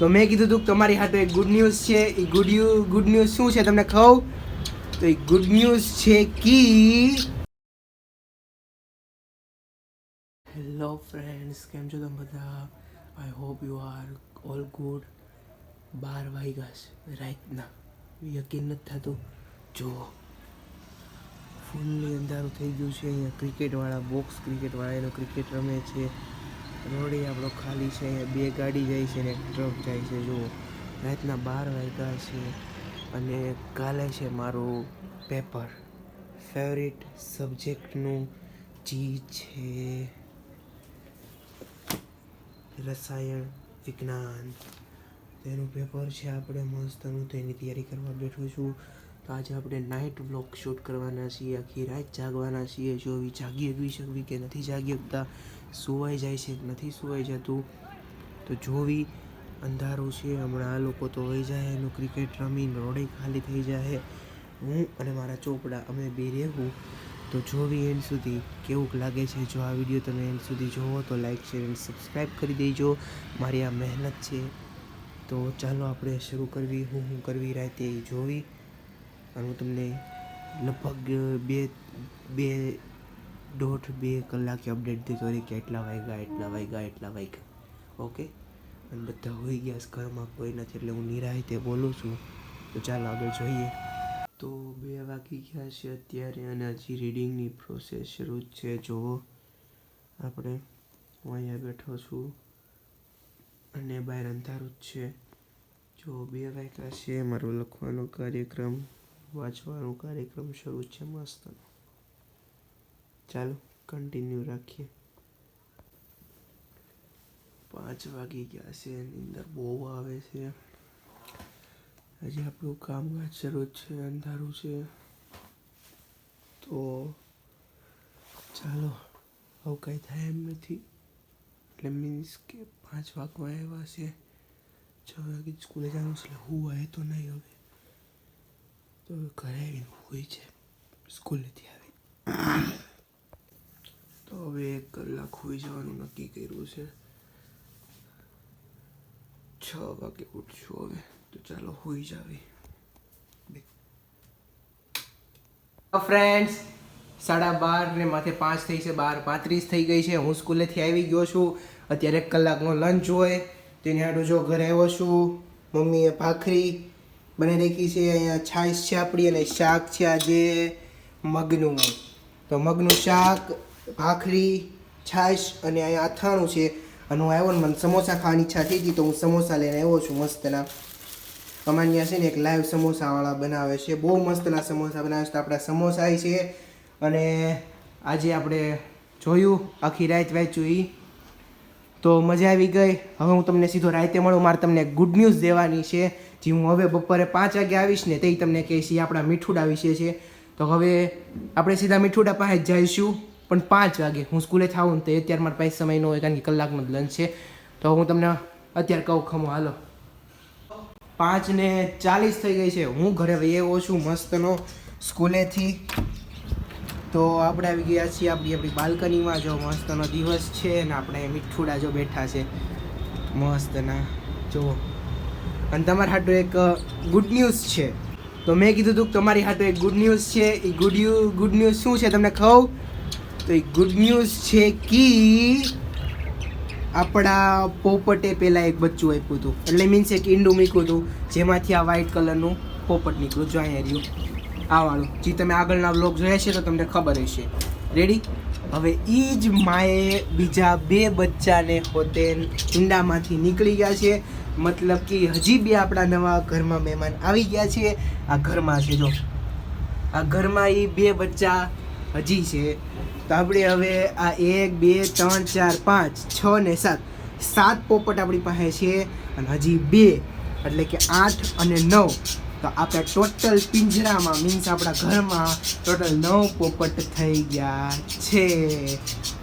તો મેં કીધું હતું તમારી હાટો એક ગુડ ન્યૂઝ છે એ ગુડ ગુડ ન્યૂઝ શું છે તમને કહું તો એ ગુડ ન્યૂઝ છે કી હેલો ફ્રેન્ડ્સ કેમ છો તમે બધા? I hope you are all good બાર વાગ્યા છે રાતના. યકીન નથી થતું. જો ફૂલની અંધારું થઈ ગયું છે. અહીંયા ક્રિકેટવાળા બોક્સ ક્રિકેટવાળા એનો ક્રિકેટ રમે છે. રોડે આપણો ખાલી છે, બે ગાડી જાય છે ને એક ટ્રક જાય છે જો રાતના બાર વાગ્યા છે અને કાલે છે મારું પેપર ફેવરિટ સબ્જેક્ટનું જી છે રસાયણ વિજ્ઞાન. તેનું પેપર છે આપણે મસ્તનું તો એની તૈયારી કરવા બેઠો છું. તો આજે આપણે નાઇટ વ્લોગ શૂટ કરવાના છીએ, આખી રાત જાગવાના છીએ. જો જાગી શકવી કે નથી જાગી શકતા સુવાઈ જાય છે, નથી સુવાઈ જતું, તો જોવી અંધારું છે. હમણાં આ લોકો તો હોઈ જાય, એનું ક્રિકેટ રમી રોડે ખાલી થઈ જાય. હું અને મારા ચોપડા અમે બે રહેવું તો જોવી એન્ડ સુધી કેવું લાગે છે? જો આ વીડિયો તમે એન્ડ સુધી જોવો, તો લાઈક શેર એન્ડ સબસ્ક્રાઈબ કરી દેજો. મારી આ મહેનત છે. તો ચાલો આપણે શરૂ કરવી. હું હું કરવી રાતે જોવી. અને હું તમને લગભગ બે બે દોઢ બે કલાકે અપડેટ દેતો રહી કે એટલા વાગ્યા એટલા વાગ્યા એટલા વાગ્યા. ઓકે અને બધા હોઈ ગયા ઘરમાં, કોઈ નથી એટલે હું નિરાયતે બોલું છું. તો ચાલો આગળ જોઈએ. તો બે વાગી ગયા છે અત્યારે અને હજી રીડિંગની પ્રોસેસ શરૂ જ છે. જુઓ. આપણે હું અહીંયા બેઠો છું અને બહાર અંધારું જ છે. જો બે વાગ્યા છે. મારો લખવાનો કાર્યક્રમ, વાંચવાનો કાર્યક્રમ શરૂ છે. મસ્ત. ચાલો કન્ટિન્યુ રાખીએ. પાંચ વાગી ગયા છે એની અંદર બહુ આવે છે. હજી આપણું કામકાજ શરૂ છે, અંધારું છે. તો ચાલો હવે કંઈ થાય એમ નથી. એટલે મીન્સ કે પાંચ વાગવા આવ્યા છે, છ વાગે સ્કૂલે જવાનું છે, એટલે હું આવે તો નહીં હવે. તો ઘરે આવીને હોય છે, સ્કૂલેથી આવી. હવે એક કલાક હોઈ જવાનું નક્કી કર્યું છે. છ વાગે ઉઠશું હવે. તો ચાલો હોઈ જાવી. ફ્રેન્ડ્સ સાડા બાર ને માથે પાંચ થઈ છે, બાર પાંત્રીસ થઈ ગઈ છે. હું સ્કૂલેથી આવી ગયો છું. અત્યારે કલાકનો લંચ હોય. તેની આડું જો ઘરે આવ્યો છું. મમ્મીએ ભાખરી બને રાખી છે. અહીંયા છાશ છે આપણી અને શાક છે આજે. મગનું. તો મગનું શાક ભાખરી, છાશ અને અહીંયા અથાણું છે અને હું આવ્યો ને મને સમોસા ખાવાની ઈચ્છા થઈ હતી તો હું સમોસા લઈને આવ્યો છું મસ્તના. અમારે ત્યાં છે ને એક લાઈવ સમોસાવાળા બનાવે છે. બહુ મસ્તના સમોસા બનાવે છે. તો આપણા સમોસા છે અને આજે આપણે જોયું, આખી રાત વાંચ્યું એ તો મજા આવી ગઈ. હવે હું તમને સીધો રાતે મળું. મારે તમને ગુડ ન્યૂઝ દેવાની છે. જે હું હવે બપોરે પાંચ વાગે આવીશ ને તે તમને કહીશ એ આપણા મીઠુડા વિશે છે. તો હવે આપણે સીધા મીઠુડા પાસે જ જઈશું. પણ પાંચ વાગે. હું સ્કૂલે થાઉં ને તો અત્યારે મારા પાસે સમય ન હોય કારણ કે કલાકનો જ લંચ છે. તો હું તમને અત્યારે કહું ખમો, હાલો. પાંચ ને ચાલીસ થઈ ગઈ છે. હું ઘરે વહી છું મસ્તનો સ્કૂલેથી. તો આપણે આવી ગયા છીએ આપણી આપણી બાલ્કનીમાં. જો મસ્તનો દિવસ છે ને આપણે મીઠુડા જો બેઠા છે. મસ્તના. જો. અને તમારા હાટું એક ગુડ ન્યૂઝ છે. તો મેં કીધું હતું કે તમારી હાટું એક ગુડ ન્યૂઝ છે. એ ગુડ ગુડ ન્યૂઝ શું છે? તમને કહું? તો એ ગુડ ન્યૂઝ છે કે આપણા પોપટે પહેલાં એક બચ્ચું આપ્યું હતું. એટલે મીન્સ એક ઈંડું મૂક્યું હતું. જેમાંથી આ વ્હાઈટ કલરનું પોપટ નીકળ્યું. જો અહીંયા રહ્યું. આ વાળું. જે, તમે આગળના વ્લોગ જોયા છે તો તમને ખબર હશે. રેડી હવે એ જ માએ બીજા બે બચ્ચાને પોતે ઈંડામાંથી નીકળી ગયા છે. મતલબ કે હજી બી આપણા નવા ઘરમાં મહેમાન આવી ગયા છે. આ ઘરમાં છે, જો. આ ઘરમાં એ બે બચ્ચા હજી છે. તો આપણે હવે આ એક, બે, ત્રણ, ચાર, પાંચ, છ ને સાત. સાત પોપટ આપણી પાસે છે અને હજી બે, એટલે કે આઠ અને નવ. તો આપણે ટોટલ પિંજરામાં મીન્સ આપણા ઘરમાં ટોટલ નવ પોપટ થઈ ગયા છે.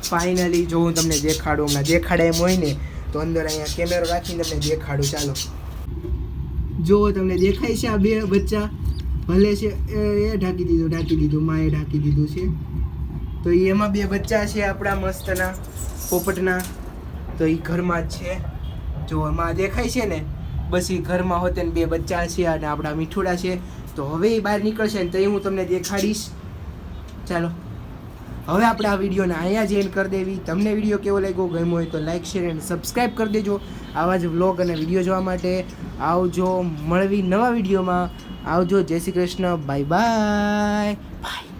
ફાઇનલી જો હું તમને દેખાડું, હમણાં દેખાડે એમ હોય ને, તો અંદર અહીંયા કેમેરો રાખીને તમને દેખાડું. ચાલો. જો તમને દેખાય છે આ બે બચ્ચા? ભલે છે, એ ઢાંકી દીધું ઢાંકી દીધું, માએ ઢાંકી દીધું છે. તો એમાં બે બચ્ચા છે આપણા મસ્તના, પોપટના. તો એ ઘરમાં જ છે. જો એમાં દેખાય છે ને, બસ એ ઘરમાં હોતે ને બે બચ્ચા છે અને આપણા મીઠુડા છે. તો હવે એ બહાર નીકળશે ને તો એ હું તમને દેખાડીશ. ચાલો. હવે આપણે આ વિડીયોને અહીંયા જ એન્ડ કરી દેવી. તમને વીડિયો કેવો લાગ્યો, ગમ્યો હોય તો લાઈક શેર એન્ડ સબસ્ક્રાઈબ કરી દેજો. આવા જ વ્લોગ અને વીડિયો જોવા માટે આવજો. મળવી નવા વિડીયોમાં. આવજો. જય Shri Krishna. Bye bye bye